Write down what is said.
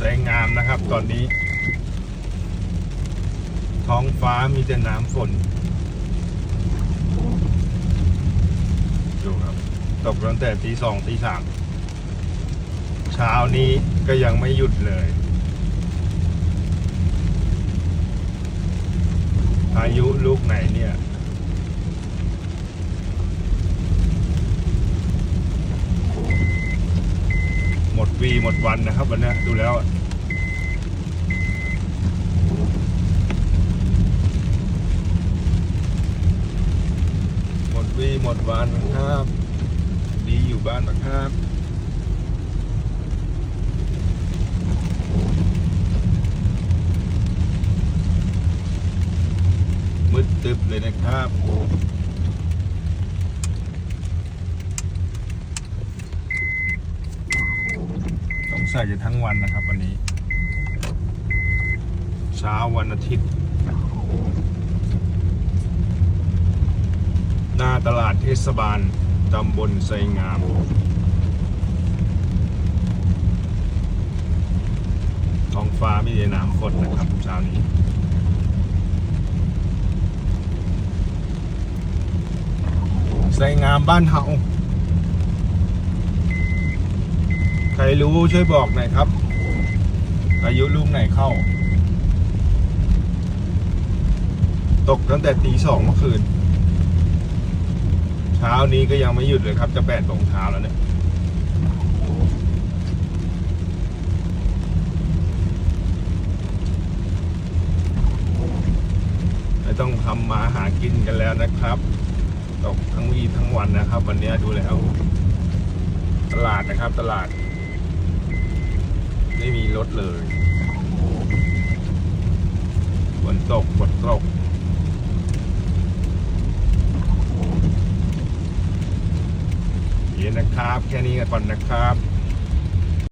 แสงงามนะครับ ตอนนี้ ท้องฟ้ามีแต่น้ำฝน ดูครับ ตกตั้งแต่ตีสองตีสามเช้านี้ก็ยังไม่หยุดเลยพายุลูกไหนเนี่ย หมด วีหมดวันนะครับวันนี้ดูแล้วหมดวีหมดวันนะครับ ดีอยู่บ้านนะครับมืดตึบเลยนะครับ ต้อง ใส่กันทั้งวันนะครับ วันนี้ เช้าวันอาทิตย์ หน้าตลาดเทศบาลตำบลไซงามท้องฟ้าไม่ได้น้ำฝนนะครับเช้านี้ไซงามบ้านเฮา ใครรู้ช่วยบอกหน่อยครับ อายุลูกไหนเข้า ตกตั้งแต่ตีสองเมื่อคืน เช้านี้ก็ยังไม่หยุดเลยครับ จะแปดโมงเช้าแล้วเนี่ยต้องทำมาหากินกันแล้วนะครับ ตกทั้งวีทั้งวันนะครับ วันนี้ดูแล้ว ตลาดนะครับตลาด ไม่มีรถเลยฝนตกฝนตกเย็นนะครับ แค่นี้ก่อนนะครับ